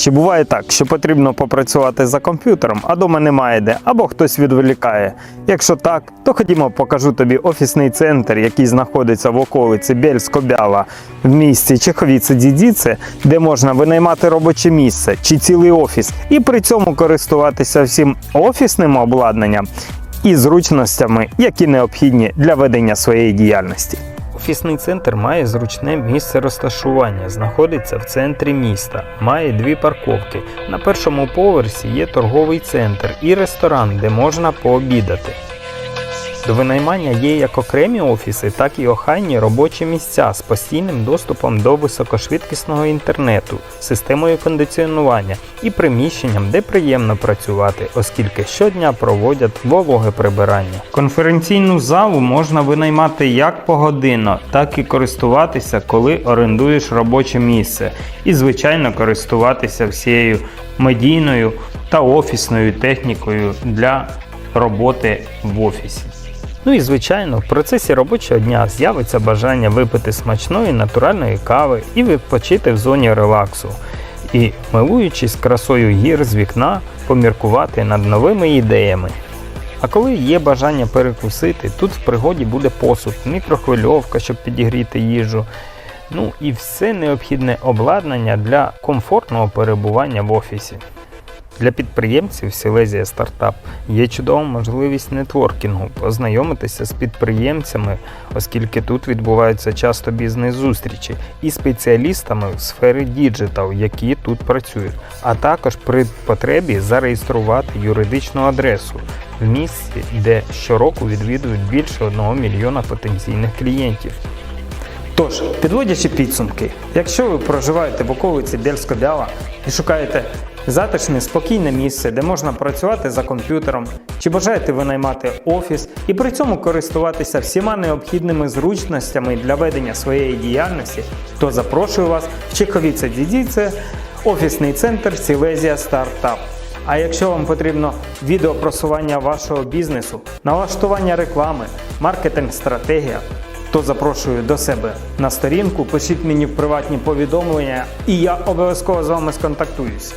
Чи буває так, що потрібно попрацювати за комп'ютером, а дома немає де, або хтось відволікає? Якщо так, то ходімо, покажу тобі офісний центр, який знаходиться в околиці Бєльсько-Бяла в місті Чеховіце-Дідіце, де можна винаймати робоче місце чи цілий офіс, і при цьому користуватися всім офісним обладнанням і зручностями, які необхідні для ведення своєї діяльності. Офісний центр має зручне місце розташування, знаходиться в центрі міста, має дві парковки. На першому поверсі є торговий центр і ресторан, де можна пообідати. Винаймання є як окремі офіси, так і охайні робочі місця з постійним доступом до високошвидкісного інтернету, системою кондиціонування і приміщенням, де приємно працювати, оскільки щодня проводять вологе прибирання. Конференційну залу можна винаймати як погодинно, так і користуватися, коли орендуєш робоче місце, і звичайно користуватися всією медійною та офісною технікою для роботи в офісі. Ну і звичайно, в процесі робочого дня з'явиться бажання випити смачної натуральної кави і відпочити в зоні релаксу. І, милуючись красою гір з вікна, поміркувати над новими ідеями. А коли є бажання перекусити, тут в пригоді буде посуд, мікрохвильовка, щоб підігріти їжу. Ну і все необхідне обладнання для комфортного перебування в офісі. Для підприємців Silesia Startup є чудова можливість нетворкінгу, познайомитися з підприємцями, оскільки тут відбуваються часто бізнес-зустрічі, і спеціалістами в сфері діджитал, які тут працюють, а також при потребі зареєструвати юридичну адресу в місці, де щороку відвідують більше 1 мільйона потенційних клієнтів. Тож, підводячи підсумки, якщо ви проживаєте в околиці Бєльсько-Бяла і шукаєте затишне, спокійне місце, де можна працювати за комп'ютером, чи бажаєте ви наймати офіс і при цьому користуватися всіма необхідними зручностями для ведення своєї діяльності, то запрошую вас в Чеховіце Дідіце, офісний центр Silesia Startup. А якщо вам потрібно відеопросування вашого бізнесу, налаштування реклами, маркетинг-стратегія, то запрошую до себе на сторінку, пишіть мені в приватні повідомлення, і я обов'язково з вами сконтактуюсь.